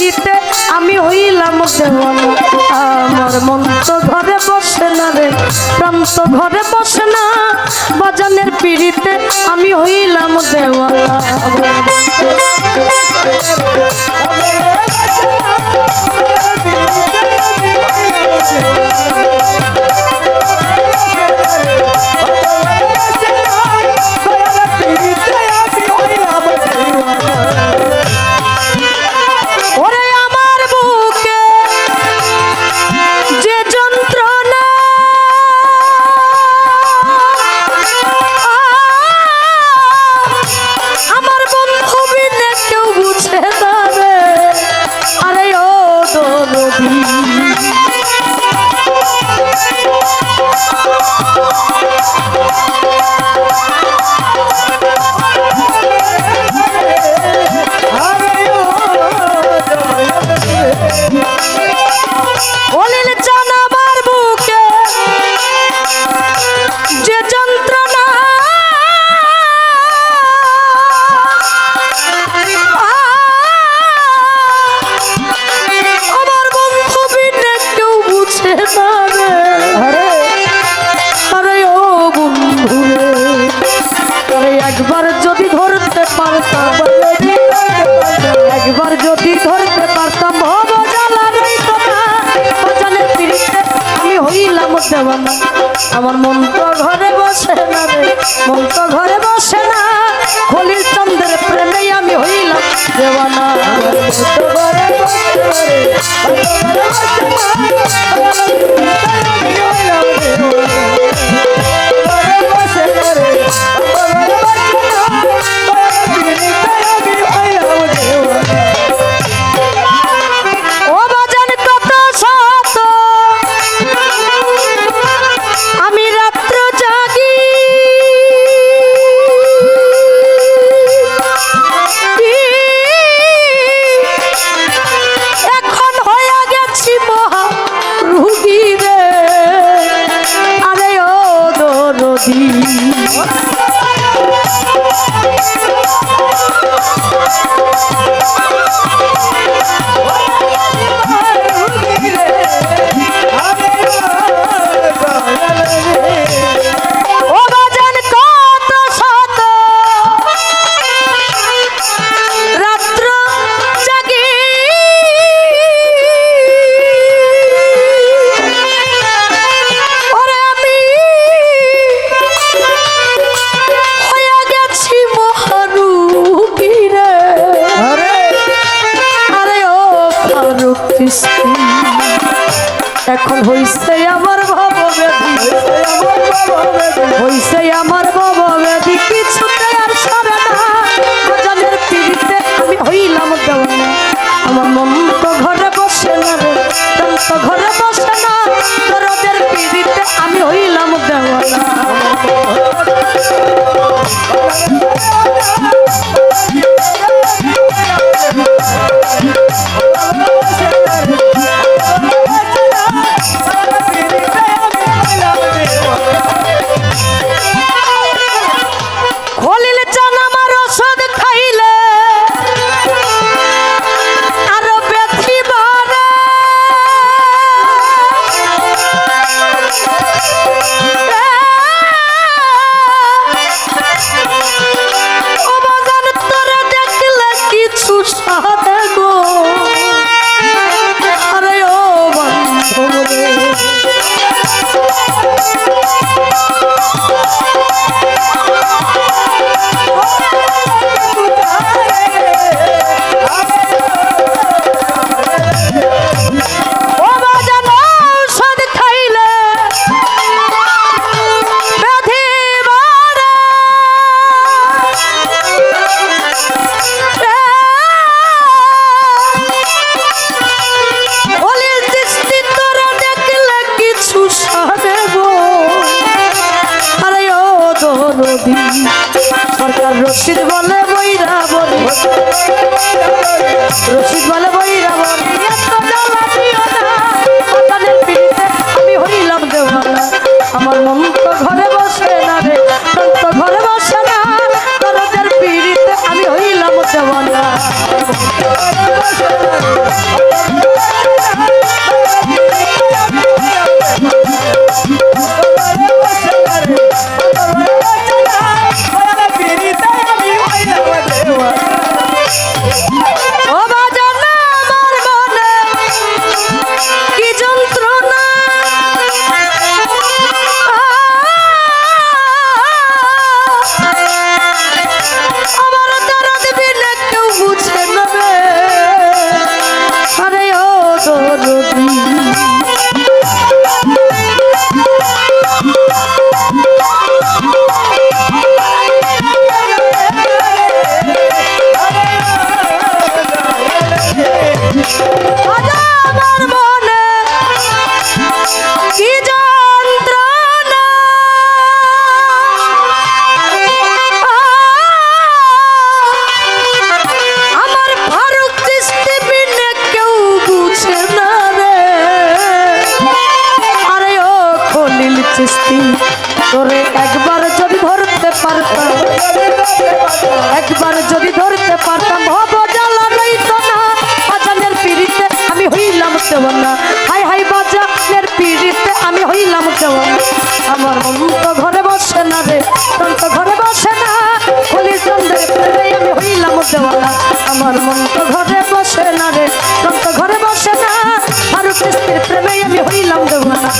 পিড়িতে আমি হইলাম দেওয়ানা আমার মন তো ঘরে বসে না রে, প্রাণ তো ঘরে বসে না। বাজানের পিড়িতে আমি হইলাম দেওয়ানা একবার যদি ধরতে পারতাম, একবার যদি ধরতে পারতাম আমি হইলাম আমার মন তো ঘরে বসে না রে, মন তো ঘরে বসে না। খলিল চন্দ্রের প্রেমে আমি হইলাম দেওয়ানা। ঘরে বসে এখন হইছে আমার ভব হইছে আমার ভব বেদি কিছুতে আর সরে না। বাজানের পিড়িতে আমি হইলাম দেওয়ানা। আমার মন তো ঘরে বসে না রে প্রাণ তো ঘরে বসে না। দরদের পিড়িতে আমি হইলাম দেওয়ানা। রশিদ বলে বইরা বলি রশিদ বলে বইরা তোরে একবার যদি ধরতে পারতাম, একবার যদি ধরতে পারতাম ভব জ্বালা রইত না। বাজানের পিড়িতে আমি হইলাম দেওয়ানা হাই হাই, বাজানের পিড়িতে আমি হইলাম দেওয়ানা আমার মন তো ঘরে বসে না রে, মন তো ঘরে বসে না। হলি চন্দ্রের প্রেমে আমি হইলাম দেওয়ানা আমার মন তো ঘরে বসে না রে, মন তো ঘরে বসে না। আরও কিস্তির প্রেমে আমি হইলাম দেওয়ানা